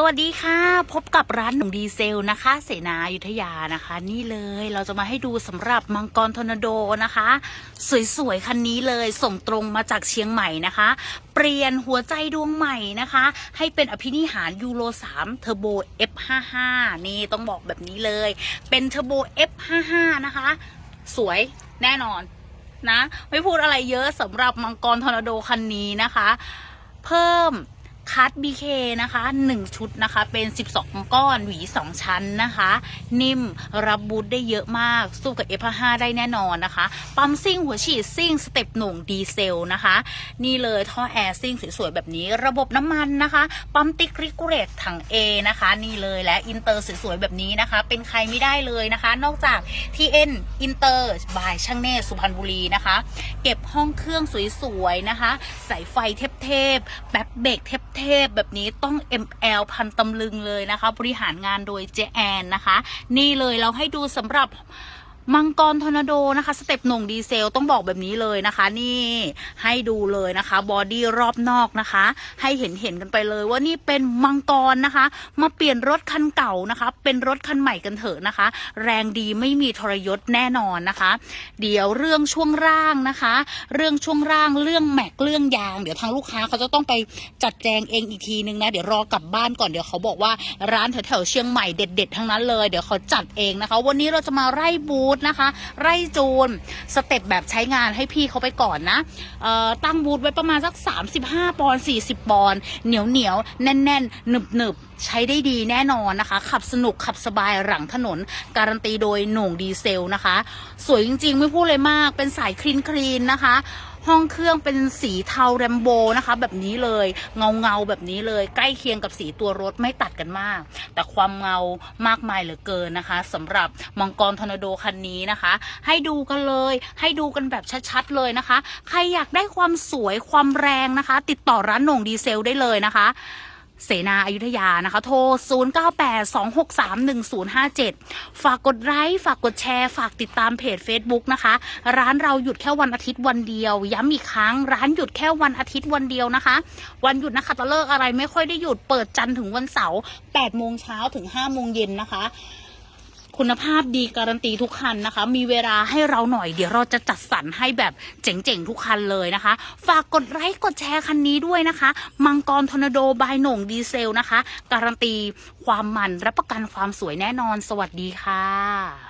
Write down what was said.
สวัสดีค่ะ พบกับร้านหนุ่มดีเซลนะคะ เสนาอยุธยานะคะ นี่เลยเราจะมาให้ดูสำหรับมังกรทอร์นาโดนะคะ สวยๆ คันนี้เลยส่งตรงมาจากเชียงใหม่นะคะ เปลี่ยนหัวใจดวงใหม่นะคะ ให้เป็นอภินิหารยูโร3เทอร์โบ F55 นี่ต้องบอกแบบนี้เลย เป็นเทอร์โบ F55 นะคะ สวยแน่นอนนะ ไม่พูดอะไรเยอะสำหรับมังกรทอร์นาโดคันนี้นะคะ เพิ่ม คัด BK นะคะ1 ชุดนะคะ เป็น 12 ก้อนหวี 2 ชั้นนะคะ นิ่มรับบูทได้เยอะมาก สู้กับ F5 ได้แน่นอนนะคะ ปั๊มซิ่งหัวฉีดซิ่งสเต็ปหน่งดีเซลนะคะ นี่เลยท่อแอร์ซิ่งสวยๆ แบบนี้ ระบบน้ำมันนะคะ ปั๊มติ๊กริกูเรตถัง A นะคะ นี่เลยและอินเตอร์สวยๆ แบบนี้นะคะ เป็นใครไม่ได้เลยนะคะ นอกจาก TN อินเตอร์บายช่างเนตสุพรรณบุรีนะคะ เก็บห้องเครื่องสวยๆนะคะใส่ไฟเทพๆแป๊บเบรกเทพเทพแบบนี้ต้อง ML พันตำลึงเลยนะคะ บริหารงานโดยเจแอนนะคะ นี่เลยเราให้ดูสำหรับ มังกรทอร์นาโดนะคะ สเต็ปหน่งดีเซลต้องบอกแบบนี้เลยนะคะ นี่ให้ดูเลยนะคะ บอดี้รอบนอกนะคะ ให้เห็นเห็นกันไปเลยว่านี่เป็นมังกรนะคะ มาเปลี่ยนรถคันเก่านะคะ เป็นรถคันใหม่กันเถอะนะคะ แรงดีไม่มีทรยศแน่นอนนะคะ เดี๋ยวเรื่องช่วงร่างนะคะ เรื่องช่วงร่างเรื่องแม็กเรื่องยาง เดี๋ยวทางลูกค้าเขาจะต้องไปจัดแจงเองอีกทีนึงนะเดี๋ยวรอกลับบ้านก่อนเดี๋ยวเขาบอกว่าร้านแถวๆเชียงใหม่เด็ด ๆ ทั้งนั้นเลยเดี๋ยวเขาจัดเองนะคะ วันนี้เราจะมาไล่บูธนะคะ ไร่จูน สเต็ปแบบใช้งานให้พี่เขาไปก่อนนะตั้งบูธไว้ประมาณสัก 35 ปอนด์40 ปอนด์เหนียวเหนียวแน่นแน่นหนึบหนึบใช้ได้ดีแน่นอนนะคะ ขับสนุกขับสบายหลังถนน การันตีโดยหน่งดีเซลนะคะ สวยจริงๆ ไม่พูดเลยมากเป็นสายคลีนคลีนนะคะ ห้องเครื่องเป็นสีเทาแรมโบนะคะ แบบนี้เลยเงาเงาแบบนี้เลย ใกล้เคียงกับสีตัวรถไม่ตัดกันมาก แต่ความเงามากมายเหลือเกินนะคะสำหรับมังกรทอร์นาโดคันนี้นะคะ ให้ดูกันเลย ให้ดูกันแบบชัดๆเลยนะคะ ใครอยากได้ความสวยความแรงนะคะ ติดต่อร้านหน่งดีเซลได้เลยนะคะ เสนาอายุทยานะคะ โทร 0982631057 ฝากกดไลค์ ฝากกดแชร์ ฝากติดตามเพจ Facebook นะคะ ร้านเราหยุดแค่วันอาทิตย์วันเดียว ย้ำอีกครั้ง ร้านหยุดแค่วันอาทิตย์วันเดียวนะคะ วันหยุดนะคะตะเลิกอะไรไม่ค่อยได้หยุด เปิดจันทร์ถึงวันเสาร์8โมงเช้าถึง5โมงเย็นนะคะ คุณภาพดีการันตีทุกคันนะคะ มีเวลาให้เราหน่อยเดี๋ยวเราจะจัดสรรให้แบบเจ๋งๆทุกคันเลยนะคะ ฝากกดไลค์กดแชร์คันนี้ด้วยนะคะ มังกรทอร์นาโดบายโหน่งดีเซลนะคะ การันตีความมันรับประกันความสวยแน่นอน สวัสดีค่ะ